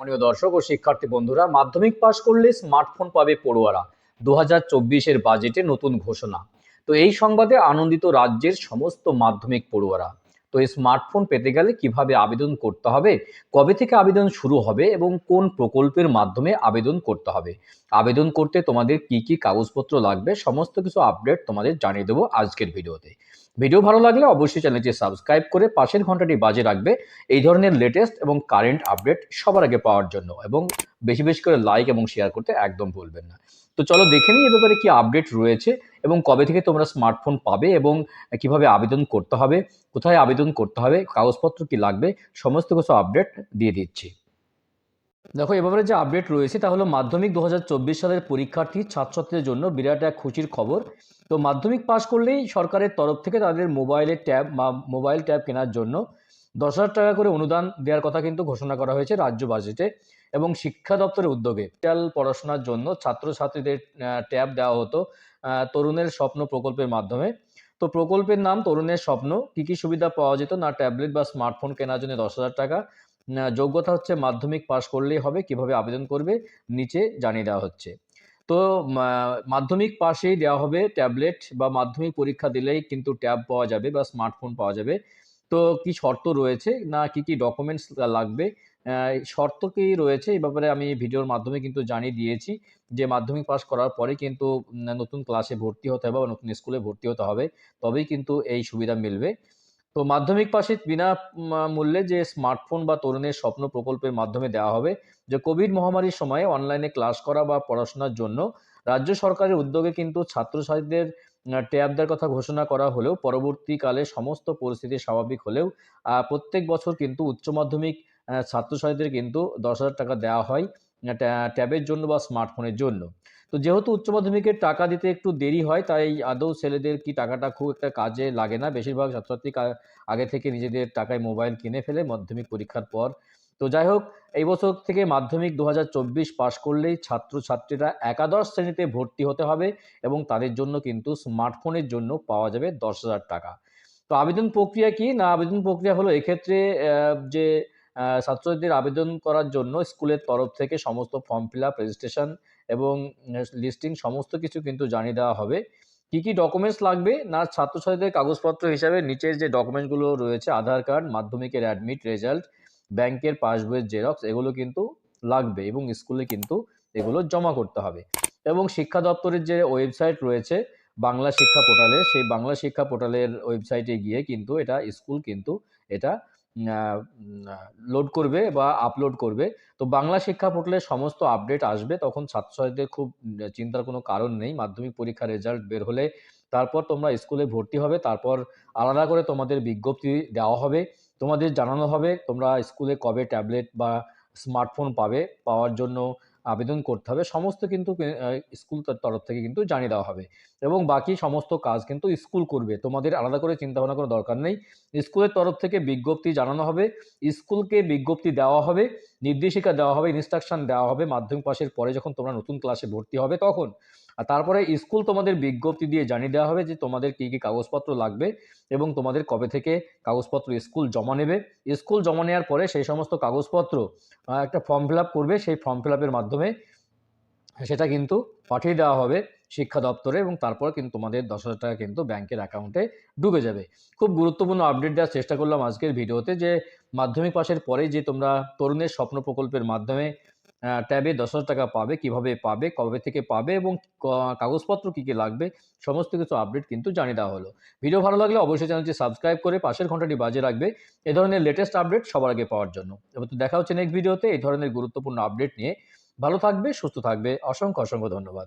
মাননীয় দর্শক ও শিক্ষার্থী বন্ধুরা, মাধ্যমিক পাশ করলে স্মার্টফোন পাবে পড়ুয়ারা। দু হাজার চব্বিশের বাজেটে নতুন ঘোষণা। তো এই সংবাদে আনন্দিত রাজ্যের সমস্ত মাধ্যমিক পড়ুয়ারা। তো এই স্মার্টফোন পেতে গেলে কীভাবে আবেদন করতে হবে, কবে থেকে আবেদন শুরু হবে এবং কোন প্রকল্পের মাধ্যমে আবেদন করতে হবে, আবেদন করতে তোমাদের কি কি কাগজপত্র লাগবে, সমস্ত কিছু আপডেট তোমাদের জানিয়ে দেবো আজকের ভিডিওতে। ভিডিও ভালো লাগলে অবশ্যই চ্যানেলটি সাবস্ক্রাইব করে পাশের ঘন্টাটি বাজে রাখবে। এই ধরনের লেটেস্ট এবং কারেন্ট আপডেট সবার আগে পাওয়ার জন্য এবং বেশি বেশি করে লাইক এবং শেয়ার করতে একদম ভুলবেন না। তো চলো দেখে নিই এ ব্যাপারে কি আপডেট রয়েছে এবং কবে থেকে তোমরা স্মার্টফোন পাবে এবং কীভাবে আবেদন করতে হবে, কোথায় আবেদন করতে হবে, কাগজপত্র কি লাগবে, সমস্ত কিছু আপডেট দিয়ে দিচ্ছি। দেখো, এ ব্যাপারে যে আপডেট রয়েছে, তা হলো মাধ্যমিক দু হাজার চব্বিশ সালের পরীক্ষার্থী ছাত্রছাত্রীদের জন্য বিরাট এক খুশির খবর। তো মাধ্যমিক পাশ করলেই সরকারের তরফ থেকে তাদের মোবাইলের ট্যাব বা মোবাইল ট্যাব কেনার জন্য দশ হাজার টাকা করে অনুদান দেওয়ার কথা কিন্তু ঘোষণা করা হয়েছে রাজ্য বাজেটে এবং শিক্ষা দপ্তরের উদ্যোগে। ডিজিটাল পড়াশোনার জন্য ছাত্রছাত্রীদের ট্যাব দেওয়া হতো তরুণের স্বপ্ন প্রকল্পের মাধ্যমে। তো প্রকল্পের নাম তরুণের স্বপ্ন, কি কি সুবিধা পাওয়া যেত না ট্যাবলেট বা স্মার্টফোন কেনার জন্য দশ হাজার টাকা। যোগ্যতা হচ্ছে মাধ্যমিক পাশ করলেই হবে, কীভাবে আবেদন করবে নিচে জানিয়ে দেওয়া হচ্ছে। তো মাধ্যমিক পাশেই দেওয়া হবে ট্যাবলেট বা মাধ্যমিক পরীক্ষা দিলেই কিন্তু ট্যাব পাওয়া যাবে বা স্মার্টফোন পাওয়া যাবে। তো কি শর্ত রয়েছে না কি কি ডকুমেন্টস লাগবে? শর্ত কি রয়েছে? এই ব্যাপারে আমি ভিডিওর মাধ্যমে কিন্তু জানিয়ে দিয়েছি যে মাধ্যমিক পাস করার পরে কিন্তু নতুন ক্লাসে ভর্তি হতে হবে বা নতুন স্কুলে ভর্তি হতে হবে, তবেই কিন্তু এই সুবিধা মিলবে। তো মাধ্যমিক পাশে বিনা মূল্যে যে স্মার্টফোন বা তরুণের স্বপ্ন প্রকল্পের মাধ্যমে দেওয়া হবে, যে কোভিড মহামারীর সময়ে অনলাইনে ক্লাস করা বা পড়াশোনার জন্য রাজ্য সরকারের উদ্যোগে কিন্তু ছাত্রছাত্রীদের ট্যাব দেওয়ার কথা ঘোষণা করা হলেও পরবর্তীকালে সমস্ত পরিস্থিতি স্বাভাবিক হলেও প্রত্যেক বছর কিন্তু উচ্চ মাধ্যমিক ছাত্রছাত্রীদের কিন্তু দশ হাজার টাকা দেওয়া হয় ট্যা- ট্যাবের জন্য বা স্মার্টফোনের জন্য। তো যেহেতু উচ্চ মাধ্যমিকের টাকা দিতে একটু দেরি হয়, তাই আদৌ ছেলেদের কি টাকাটা খুব একটা কাজে লাগে না? বেশিরভাগ ছাত্রছাত্রী আগে থেকে নিজেদের টাকায় মোবাইল কিনে ফেলে মাধ্যমিক পরীক্ষার পর। তো যাই হোক, এই বছর থেকে মাধ্যমিক দু হাজার চব্বিশ পাশ করলেই ছাত্রছাত্রীরা একাদশ শ্রেণীতে ভর্তি হতে হবে এবং তাদের জন্য কিন্তু স্মার্টফোনের জন্য পাওয়া যাবে দশ হাজার টাকা। তো আবেদন প্রক্রিয়া কি? না, আবেদন প্রক্রিয়া হলো এক্ষেত্রে যে ছাত্রছাত্রীদের আবেদন করার জন্য স্কুলের তরফ থেকে সমস্ত ফর্ম ফিল আপ রেজিস্ট্রেশন এবং লিস্টিং সমস্ত কিছু কিন্তু জানিয়ে দেওয়া হবে। কি কি ডকুমেন্টস লাগবে না ছাত্রছাত্রীদের কাগজপত্র হিসাবে? নিচের যে ডকুমেন্টসগুলো রয়েছে, আধার কার্ড মাধ্যমিকের অ্যাডমিট রেজাল্ট ব্যাংকের পাসবইয়ের জেরক্স এগুলো কিন্তু লাগবে এবং স্কুলে কিন্তু এগুলো জমা করতে হবে। এবং শিক্ষা দপ্তরের যে ওয়েবসাইট রয়েছে, বাংলা শিক্ষা পোর্টালে সেই বাংলা শিক্ষা পোর্টালের ওয়েবসাইটে গিয়ে কিন্তু এটা, স্কুল কিন্তু এটা লোড করবে বা আপলোড করবে। তো বাংলা শিক্ষা পোর্টালে সমস্ত আপডেট আসবে, তখন ছাত্রছাত্রীদের খুব চিন্তার কোনো কারণ নেই। মাধ্যমিক পরীক্ষার রেজাল্ট বের হলে তারপর তোমরা স্কুলে ভর্তি হবে, তারপর আলাদা করে তোমাদের বিজ্ঞপ্তি দেওয়া হবে। তোমাদের জানানো হবে তোমরা স্কুলে কবে ট্যাবলেট বা স্মার্টফোন পাবে, পাওয়ার জন্য আবেদন করতে হবে। সমস্ত কিন্তু স্কুল তর- তরফ থেকে কিন্তু জানিয়ে দেওয়া হবে। এবং বাকি সমস্ত কাজ কিন্তু স্কুল করবে। তোমাদের আলাদা করে চিন্তা ভাবনা করার দরকার নেই। স্কুলের তরফ থেকে বিজ্ঞপ্তি জানানো হবে। স্কুলকে বিজ্ঞপ্তি দেওয়া হবে, নির্দেশিকা দেওয়া হবে ইনস্ট্রাকশন দেওয়া হবে। মাধ্যমিক পাশের পরে যখন তোমরা নতুন ক্লাসে ভর্তি হবে তখন। আর তারপরে স্কুল তোমাদের বিজ্ঞপ্তি দিয়ে জানিয়ে দেওয়া হবে যে তোমাদের কী কী কাগজপত্র লাগবে এবং তোমাদের কবে থেকে কাগজপত্র স্কুল জমা নেবে। স্কুল জমা নেওয়ার পরে সেই সমস্ত কাগজপত্র একটা ফর্ম ফিল করবে। সেই ফর্ম ফিল মাধ্যমে সেটা কিন্তু পাঠিয়ে দেওয়া হবে শিক্ষা দপ্তরে এবং তারপর কিন্তু তোমাদের দশ হাজার টাকা কিন্তু ব্যাংকের অ্যাকাউন্টে ঢুকে যাবে। খুব গুরুত্বপূর্ণ আপডেট দেওয়ার চেষ্টা করলাম আজকের ভিডিওতে যে মাধ্যমিক পাশের পরে যে তোমরা তরুণের স্বপ্ন প্রকল্পের মাধ্যমে ট্যাবে দশ হাজার টাকা পাবে, কীভাবে পাবে, কবে থেকে পাবে এবং কাগজপত্র কী কী লাগবে, সমস্ত কিছু আপডেট কিন্তু জানিয়ে দেওয়া হলো। ভিডিও ভালো লাগলে অবশ্যই চ্যানেলটি সাবস্ক্রাইব করে পাশের ঘন্টাটি বাজে রাখবে এ ধরনের লেটেস্ট আপডেট সবার আগে পাওয়ার জন্য। এবার তো দেখা হচ্ছে নেক্সট ভিডিওতে এই ধরনের গুরুত্বপূর্ণ আপডেট নিয়ে। ভালো থাকবে, সুস্থ থাকবে, অসংখ্য অসংখ্য ধন্যবাদ।